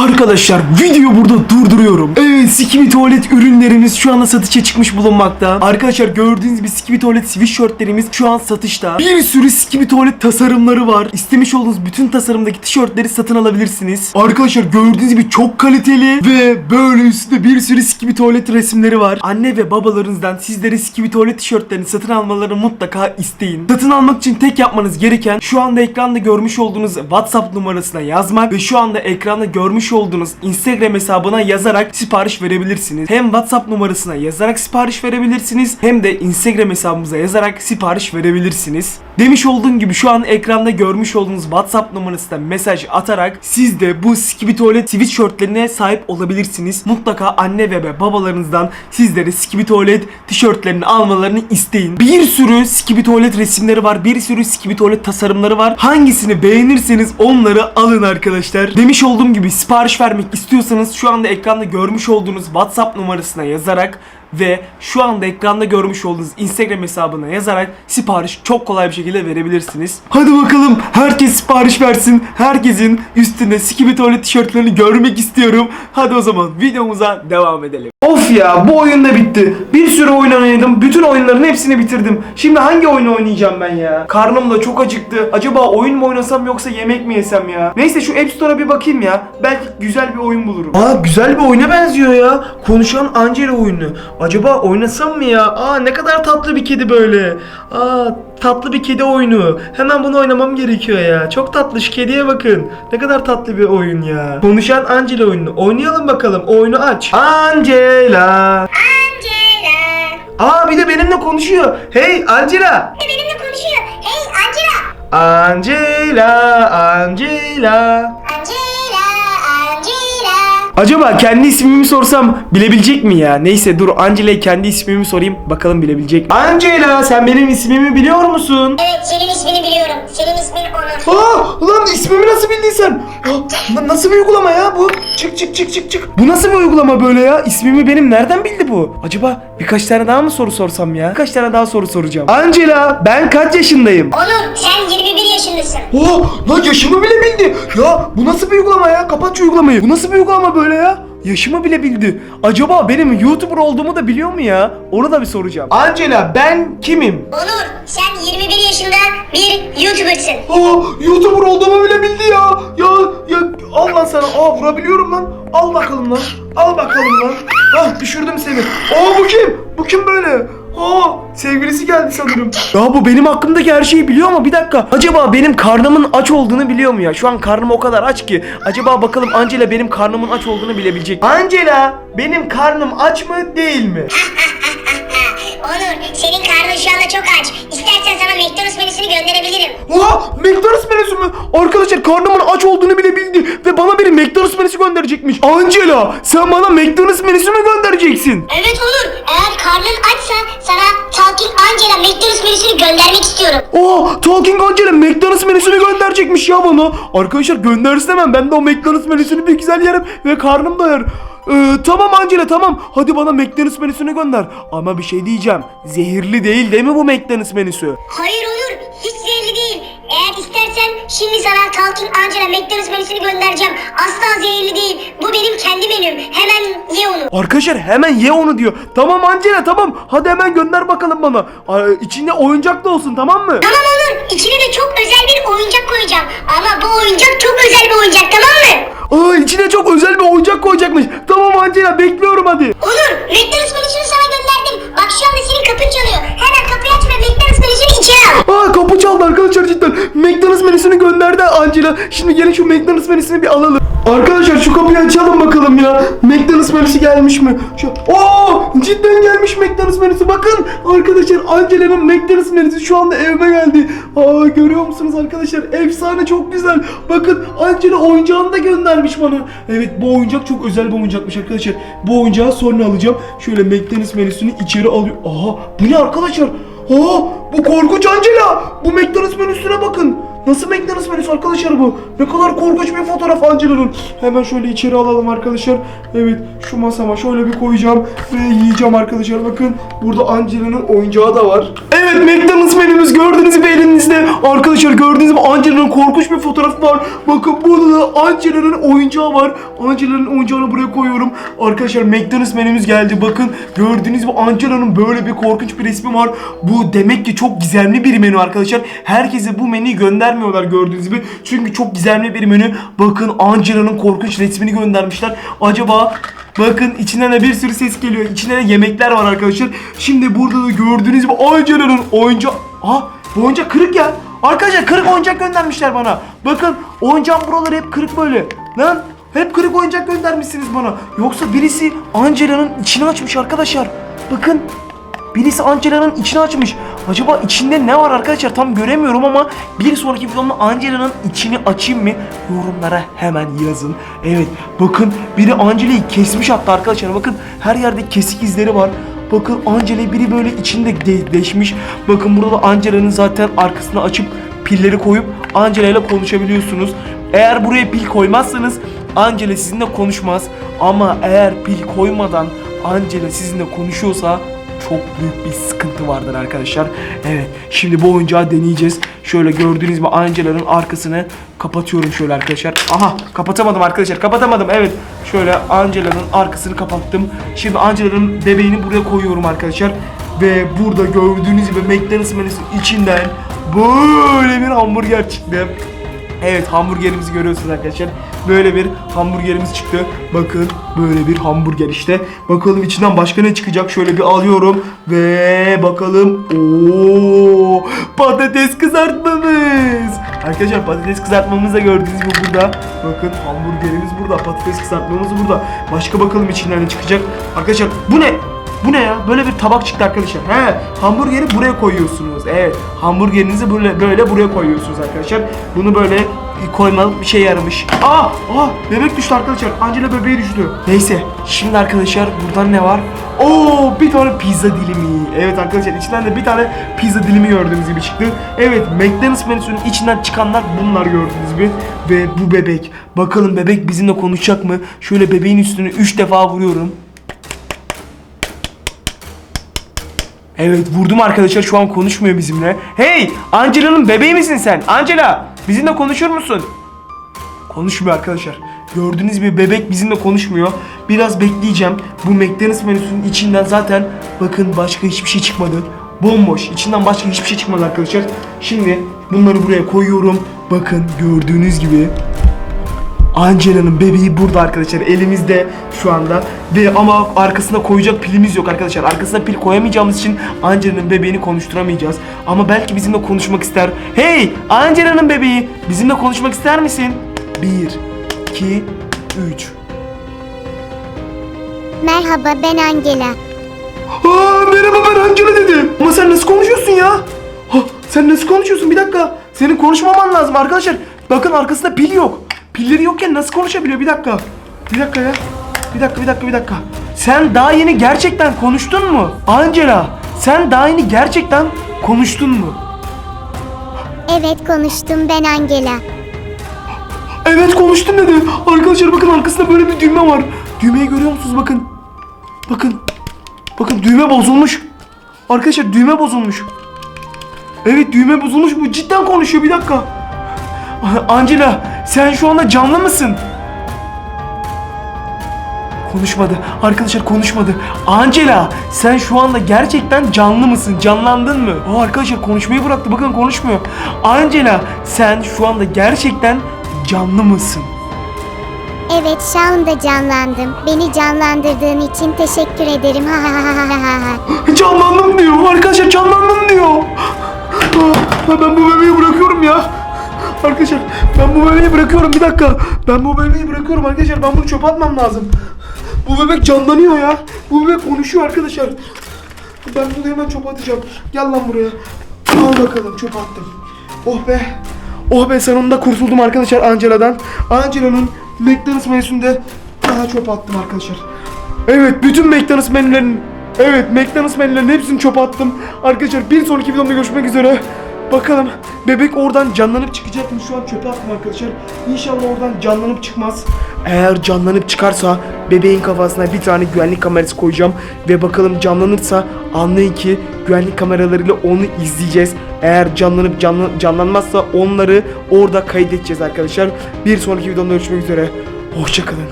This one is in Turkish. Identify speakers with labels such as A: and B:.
A: Arkadaşlar video burada durduruyorum. Evet Skibidi tuvalet ürünlerimiz şu anda satışa çıkmış bulunmakta. Arkadaşlar gördüğünüz gibi Skibidi tuvalet sweatshirtlerimiz şu an satışta. Bir sürü Skibidi tuvalet tasarımları var. İstemiş olduğunuz bütün tasarımdaki tişörtleri satın alabilirsiniz. Arkadaşlar gördüğünüz gibi çok kaliteli ve böyle üstünde bir sürü Skibidi tuvalet resimleri var. Anne ve babalarınızdan sizlere Skibidi tuvalet tişörtlerini satın almalarını mutlaka isteyin. Satın almak için tek yapmanız gereken şu anda ekranda görmüş olduğunuz WhatsApp numarasına yazmak ve şu anda ekranda görmüş olduğunuz Instagram hesabına yazarak sipariş verebilirsiniz. Hem WhatsApp numarasına yazarak sipariş verebilirsiniz hem de Instagram hesabımıza yazarak sipariş verebilirsiniz. Demiş olduğum gibi şu an ekranda görmüş olduğunuz WhatsApp numarasına mesaj atarak siz de bu Skibi Tuvalet sweatshirtlerine sahip olabilirsiniz. Mutlaka anne ve babalarınızdan sizlere Skibi Tuvalet tişörtlerini almalarını isteyin. Bir sürü Skibi Tuvalet resimleri var. Bir sürü Skibi Tuvalet tasarımları var. Hangisini beğenirseniz onları alın arkadaşlar. Demiş olduğum gibi sipariş vermek istiyorsanız şu anda ekranda görmüş olduğunuz WhatsApp numarasına yazarak ve şu anda ekranda görmüş olduğunuz Instagram hesabına yazarak sipariş çok kolay bir şekilde verebilirsiniz. Hadi bakalım herkes sipariş versin. Herkesin üstünde Skibi tuvalet tişörtlerini görmek istiyorum. Hadi o zaman videomuza devam edelim. Of ya bu oyun da bitti. Bir sürü oyun oynadım. Bütün oyunların hepsini bitirdim. Şimdi hangi oyunu oynayacağım ben ya? Karnım da çok acıktı. Acaba oyun mu oynasam yoksa yemek mi yesem ya? Neyse şu App Store'a bir bakayım ya. Belki güzel bir oyun bulurum. Aa güzel bir oyuna benziyor ya. Konuşan Angela oyunu. Acaba oynasam mı ya? Aa ne kadar tatlı bir kedi böyle. Aa tatlı bir kedi oyunu. Hemen bunu oynamam gerekiyor ya. Çok tatlı şu kediye bakın. Ne kadar tatlı bir oyun ya. Konuşan Angela oyunu. Oynayalım bakalım. Oyunu aç. Angela.
B: Angela.
A: Aa bir de benimle konuşuyor. Hey Angela.
B: Bir de benimle konuşuyor. Hey Angela.
A: Angela, Angela. Acaba kendi ismimi sorsam bilebilecek mi ya? Neyse dur Angela'ya kendi ismimi sorayım. Bakalım bilebilecek mi? Angela sen benim ismimi biliyor musun?
B: Evet senin ismini biliyorum. Senin ismin Onur.
A: Aa ulan ismimi nasıl bildin sen? Aa, na- nasıl bir uygulama ya bu? Çık çık çık çık çık. Bu nasıl bir uygulama böyle ya? İsmimi benim nereden bildi bu? Acaba birkaç tane daha mı soru sorsam ya? Birkaç tane daha soru soracağım. Angela ben kaç yaşındayım?
B: Onur sen 21 yaşındasın.
A: Oh lan yaşımı bile bildi. Ya bu nasıl bir uygulama ya? Kapat şu uygulamayı. Bu nasıl bir uygulama böyle ya? Yaşımı bile bildi. Acaba benim YouTuber olduğumu da biliyor mu ya? Onu da bir soracağım. Angela ben kimim?
B: Onur sen 21 yaşında bir YouTuber'sın.
A: Aa YouTuber olduğumu bile bildi ya. Ya ya al lan sana. Aa vurabiliyorum lan. Al bakalım lan. Al bakalım lan. Ah düşürdüm seni. Aa bu kim? Bu kim böyle? Aa sevgilisi geldi sanırım. Ya bu benim hakkımdaki her şeyi biliyor mu? Bir dakika. Acaba benim karnımın aç olduğunu biliyor mu ya? Şu an karnım o kadar aç ki. Acaba bakalım Angela benim karnımın aç olduğunu bilebilecek. Angela benim karnım aç mı değil mi?
B: Onur senin karnın şu anda çok aç.
A: Oha McDonald's menüsü mü? Arkadaşlar karnımın aç olduğunu bile bildi ve bana bir McDonald's menüsü gönderecekmiş. Angela sen bana McDonald's menüsü mü göndereceksin?
B: Evet Onur eğer karnın açsa sana Talking Angela McDonald's menüsünü göndermek istiyorum.
A: Oha Talking Angela McDonald's menüsünü gönderecekmiş ya bana. Arkadaşlar göndersin hemen ben de o McDonald's menüsünü bir güzel yerim ve karnım doyar. Ee, tamam Angela tamam. Hadi bana McDonald's menüsünü gönder. Ama bir şey diyeceğim. Zehirli değil değil mi bu McDonald's menüsü?
B: Hayır değil. Eğer istersen şimdi sana Talking Angela McDonald's menüsünü göndereceğim. Asla zehirli değil. Bu benim kendi menüm. Hemen ye onu.
A: Arkadaşlar hemen ye onu diyor. Tamam Angela tamam. Hadi hemen gönder bakalım bana. Aa, içinde oyuncak da olsun tamam mı?
B: Tamam Onur içine de çok özel bir oyuncak koyacağım. Ama bu oyuncak çok özel bir oyuncak tamam mı?
A: Aa içine çok özel bir oyuncak koyacakmış. Tamam Angela bekliyorum hadi.
B: Onur McDonald's menüsünü sana gönderdim. Bak şu anda senin kapın çalıyor. Hemen kapıyı aç ve McDonald's menüsünü içeri al.
A: Aa kapı çaldı arkadaşlar cidden. McDonald's menüsünü Angela. Şimdi gelin şu McDonald's menüsünü bir alalım. Arkadaşlar şu kapıyı açalım bakalım ya. McDonald's menüsü gelmiş mi? Şu... Oo cidden gelmiş McDonald's menüsü. Bakın arkadaşlar Angela'nın McDonald's menüsü şu anda evime geldi. Aa görüyor musunuz arkadaşlar? Efsane çok güzel. Bakın Angela oyuncağını da göndermiş bana. Evet bu oyuncak çok özel bir oyuncakmış arkadaşlar. Bu oyuncağı sonra alacağım. Şöyle McDonald's menüsünü içeri alıyor. Aha bu ne arkadaşlar? Aa bu korkunç Angela. Bu McDonald's menüsüne bakın. Nasıl McDonald's menüsü arkadaşlar bu? Ne kadar korkunç bir fotoğraf Angela'nın. Hemen şöyle içeri alalım arkadaşlar. Evet şu masama şöyle bir koyacağım ve yiyeceğim arkadaşlar. Bakın burada Angela'nın oyuncağı da var. Evet McDonald's menümüz gördüğünüz gibi elinizde. Arkadaşlar gördüğünüz gibi Angela'nın korkunç bir fotoğrafı var. Bakın burada da Angela'nın oyuncağı var. Angela'nın oyuncağını buraya koyuyorum. Arkadaşlar McDonald's menümüz geldi. Bakın gördüğünüz gibi Angela'nın böyle bir korkunç bir resmi var. Bu demek ki çok gizemli bir menü arkadaşlar. Herkese bu menüyü göndermiyorlar gördüğünüz gibi. Çünkü çok gizemli bir menü. Bakın Angela'nın korkunç resmini göndermişler. Acaba Bakın içinden de bir sürü ses geliyor. İçinde de yemekler var arkadaşlar. Şimdi burada da gördüğünüz gibi Angela'nın oyuncağı... Aa bu oyuncak kırık ya. Arkadaşlar kırık oyuncak göndermişler bana. Bakın oyuncağın buraları hep kırık böyle. Lan hep kırık oyuncak göndermişsiniz bana. Yoksa birisi Angela'nın içini açmış arkadaşlar. Bakın Birisi Angela'nın içini açmış. Acaba içinde ne var arkadaşlar tam göremiyorum ama bir sonraki videomda Angela'nın içini açayım mı? Yorumlara hemen yazın. Evet bakın biri Angela'yı kesmiş hatta arkadaşlar bakın her yerde kesik izleri var. Bakın Angela'yı biri böyle içinde de- deşmiş. Bakın burada da Angela'nın zaten arkasını açıp pilleri koyup Angela ile konuşabiliyorsunuz. Eğer buraya pil koymazsanız Angela sizinle konuşmaz. Ama eğer pil koymadan Angela sizinle konuşuyorsa çok büyük bir sıkıntı vardır arkadaşlar. Evet şimdi bu oyuncağı deneyeceğiz. Şöyle gördüğünüz gibi Angela'nın arkasını kapatıyorum şöyle arkadaşlar. Aha kapatamadım arkadaşlar kapatamadım evet. Şöyle Angela'nın arkasını kapattım. Şimdi Angela'nın bebeğini buraya koyuyorum arkadaşlar. Ve burada gördüğünüz gibi McDonald's menüsü içinden böyle bir hamburger çıktı. Evet hamburgerimizi görüyorsunuz arkadaşlar. Böyle bir hamburgerimiz çıktı. Bakın böyle bir hamburger işte. Bakalım içinden başka ne çıkacak. Şöyle bir alıyorum ve bakalım. Oo patates kızartmamız. Arkadaşlar patates kızartmamız da gördüğünüz gibi burada. Bakın hamburgerimiz burada. Patates kızartmamız burada. Başka bakalım içinden ne çıkacak. Arkadaşlar bu ne? Bu ne ya? Böyle bir tabak çıktı arkadaşlar. He, hamburgeri buraya koyuyorsunuz. Evet, hamburgerinizi böyle böyle buraya koyuyorsunuz arkadaşlar. Bunu böyle koymalık bir şey yaramış. Aa, aa, bebek düştü arkadaşlar. Angela bebeği düştü. Neyse, şimdi arkadaşlar buradan ne var? Oo, bir tane pizza dilimi. Evet arkadaşlar, içinden de bir tane pizza dilimi gördüğünüz gibi çıktı. Evet, McDonald's menüsünün içinden çıkanlar bunlar gördüğünüz gibi. Ve bu bebek. Bakalım bebek bizimle konuşacak mı? Şöyle bebeğin üstünü 3 defa vuruyorum. Evet vurdum arkadaşlar şu an konuşmuyor bizimle. Hey Angela'nın bebeği misin sen? Angela bizimle konuşur musun? Konuşmuyor arkadaşlar. Gördüğünüz gibi bebek bizimle konuşmuyor. Biraz bekleyeceğim. Bu McDonald's menüsünün içinden zaten bakın başka hiçbir şey çıkmadı. Bomboş. İçinden başka hiçbir şey çıkmadı arkadaşlar. Şimdi bunları buraya koyuyorum. Bakın gördüğünüz gibi Angela'nın bebeği burada arkadaşlar elimizde şu anda. Ve ama arkasına koyacak pilimiz yok arkadaşlar. Arkasına pil koyamayacağımız için Angela'nın bebeğini konuşturamayacağız. Ama belki bizimle konuşmak ister. Hey Angela'nın bebeği bizimle konuşmak ister misin? 1 2 3
C: Merhaba ben Angela.
A: Aa, merhaba ben Angela dedi ama sen nasıl konuşuyorsun ya? Ha, sen nasıl konuşuyorsun? Bir dakika. Senin konuşmaman lazım arkadaşlar. Bakın arkasında pil yok pilleri yokken nasıl konuşabiliyor? Bir dakika. Bir dakika ya. Bir dakika bir dakika bir dakika. Sen daha yeni gerçekten konuştun mu? Angela sen daha yeni gerçekten konuştun mu?
C: Evet konuştum ben Angela.
A: Evet konuştun dedi. Arkadaşlar bakın arkasında böyle bir düğme var. Düğmeyi görüyor musunuz? Bakın. Bakın. Bakın düğme bozulmuş. Arkadaşlar düğme bozulmuş. Evet düğme bozulmuş. Bu cidden konuşuyor. Bir dakika. Angela sen şu anda canlı mısın? Konuşmadı. Arkadaşlar konuşmadı. Angela sen şu anda gerçekten canlı mısın? Canlandın mı? Aa, arkadaşlar konuşmayı bıraktı. Bakın konuşmuyor. Angela sen şu anda gerçekten canlı mısın?
C: Evet şu anda canlandım. Beni canlandırdığın için teşekkür ederim. Ha ha ha ha ha ha.
A: Canlandım diyor. Arkadaşlar canlandım diyor. Ben bu bebeği bırakıyorum ya. Arkadaşlar ben bu bebeği bırakıyorum bir dakika. Ben bu bebeği bırakıyorum arkadaşlar. Ben bunu çöpe atmam lazım. Bu bebek canlanıyor ya. Bu bebek konuşuyor arkadaşlar. Ben bunu hemen çöpe atacağım. Gel lan buraya. Al bakalım çöpe attım. Oh be. Oh be sonunda kurtuldum arkadaşlar Angela'dan. Angela'nın McDonald's menüsünde daha çöpe attım arkadaşlar. Evet bütün McDonald's menülerin Evet McDonald's menülerinin hepsini çöpe attım. Arkadaşlar bir sonraki videomda görüşmek üzere. Bakalım bebek oradan canlanıp çıkacak mı? Şu an çöpe attım arkadaşlar. İnşallah oradan canlanıp çıkmaz. Eğer canlanıp çıkarsa bebeğin kafasına bir tane güvenlik kamerası koyacağım. Ve bakalım canlanırsa anlayın ki güvenlik kameralarıyla onu izleyeceğiz. Eğer canlanıp canlan canlanmazsa onları orada kaydedeceğiz arkadaşlar. Bir sonraki videomda görüşmek üzere. Hoşçakalın.